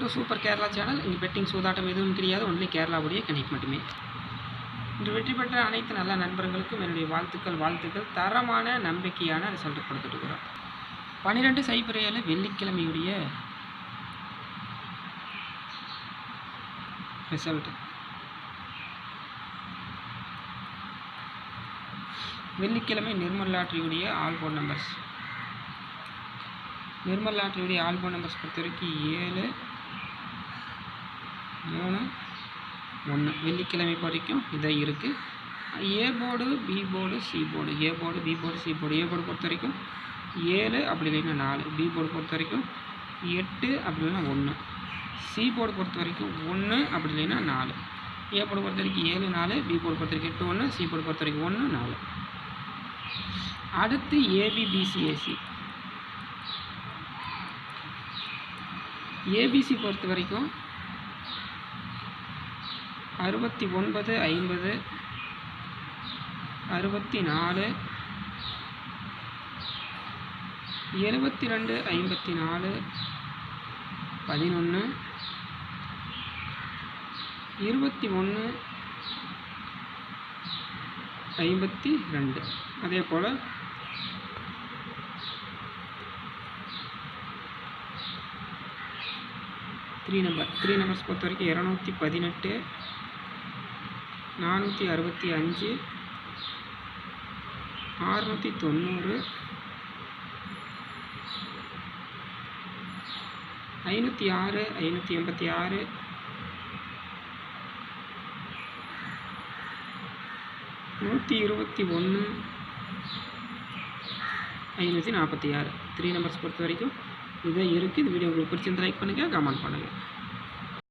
To super Kerala channel இங்கே betting சூதாட்டம் எதுவும் கிடையாது ஒன்லி கேரளாவுடைய கனெக்ட் மட்டுமே. இன்று வெற்றி பெற்ற அனைத்து நல்ல நண்பர்களுக்கும் என்னுடைய வாழ்த்துக்கள் வாழ்த்துக்கள். தரமான நம்பிக்கையான ரிசல்ட் கொடுத்துட்டுருக்குறோம் பன்னிரெண்டு சைபர் ஏழு வெள்ளிக்கிழமையுடைய ரிசல்ட் வெள்ளிக்கிழமை நிர்மல் லாட்ரியுடைய ஆல்போன் நம்பர்ஸ் நிர்மல் லாட்ரியுடைய ஆல்போன் நம்பர்ஸ் பொறுத்த வரைக்கும் ஏழு ஒன்று. வெள்ளிக்கிழமை வரைக்கும் இதை இருக்குது A board B board C board. A board B board C board. A board பொறுத்த வரைக்கும் ஏழு அப்படி இல்லைன்னா நாலு. பி போர்டு பொறுத்த வரைக்கும் எட்டு அப்படி இல்லைன்னா ஒன்று. சி போர்டு பொறுத்த வரைக்கும் ஒன்று அப்படி இல்லைன்னா நாலு. ஏ போர்டு பொறுத்த வரைக்கும் ஏழு நாலு. பி போர்டு பொறுத்த வரைக்கும் எட்டு ஒன்று. சி போர்டு பொறுத்த வரைக்கும் ஒன்று நாலு. அடுத்து ஏபிபிசிஏசி ஏபிசி பொறுத்த வரைக்கும் அறுபத்தி ஒன்பது ஐம்பது அறுபத்தி நாலு எழுபத்தி ரெண்டு ஐம்பத்தி நாலு பதினொன்று இருபத்தி ஒன்று ஐம்பத்தி ரெண்டு. அதே போல் த்ரீ நம்பர் த்ரீ நம்பர்ஸ் பொறுத்த வரைக்கும் இரநூத்தி பதினெட்டு நானூற்றி அறுபத்தி அஞ்சு. ஆறுநூற்றி தொண்ணூறு. ஐநூற்றி ஆறு ஐநூற்றி எண்பத்தி ஆறு. நூற்றி இருபத்தி ஒன்று. ஐநூற்றி நாற்பத்தி ஆறு. த்ரீ நம்பர்ஸ் பொறுத்த வரைக்கும் இதை இருக்குது இந்த வீடியோ உங்களுக்கு பிடிச்சிருந்து லைக் பண்ணுங்கள் கமெண்ட் பண்ணுங்கள்